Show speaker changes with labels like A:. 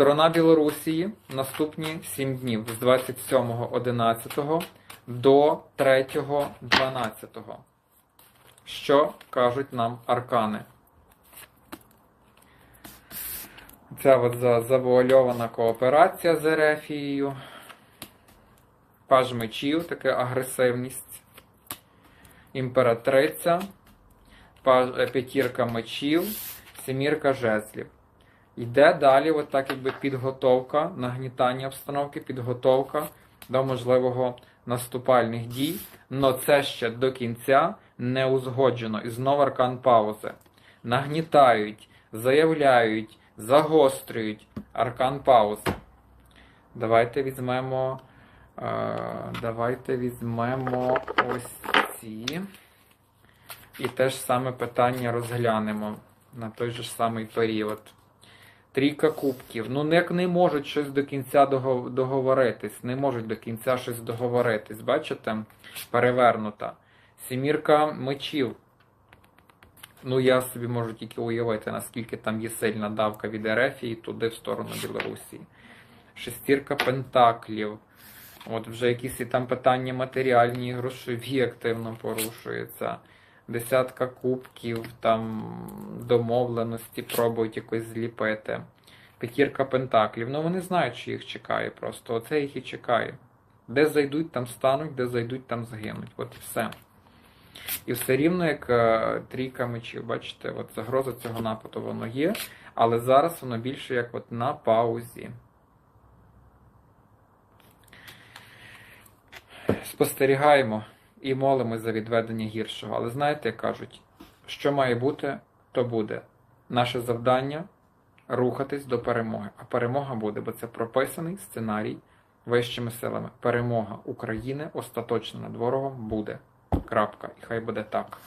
A: Сторона Білорусії наступні 7 днів з 27.11 до 3.12. Що кажуть нам аркани? Ця от завуальована кооперація з Ерефією. Паж мечів, така агресивність. Імператриця, п'ятірка мечів, семірка жезлів. Йде далі, от так якби підготовка, нагнітання обстановки, підготовка до можливого наступальних дій. Но це ще до кінця не узгоджено. І знову аркан паузи. Нагнітають, заявляють, загострюють аркан паузи. Давайте візьмемо. Е, давайте візьмемо ось ці. І те ж саме питання розглянемо на той же самий період. Трійка кубків. Ну, як не можуть щось до кінця договоритись. Не можуть до кінця щось договоритись. Бачите? Перевернута. Сімірка мечів. Ну, я собі можу тільки уявити, наскільки там є сильна давка від Ерефії туди в сторону Білорусі. Шестірка пентаклів. От вже якісь і там питання матеріальні, грошові активно порушуються. Десятка кубків, там домовленості пробують якось зліпити. П'ятірка пентаклів. Ну вони знають, що їх чекає просто. Оце їх і чекає. Де зайдуть, там стануть, де зайдуть, там загинуть. От і все. І все рівно, як е, трійка мечів, бачите, от загроза цього нападу воно є, але зараз воно більше як от на паузі. Спостерігаємо і молимось за відведення гіршого. Але знаєте, як кажуть, що має бути, то буде. Наше завдання рухатись до перемоги. А перемога буде, бо це прописаний сценарій вищими силами. Перемога України остаточно над ворогом буде. Крапка. І хай буде так.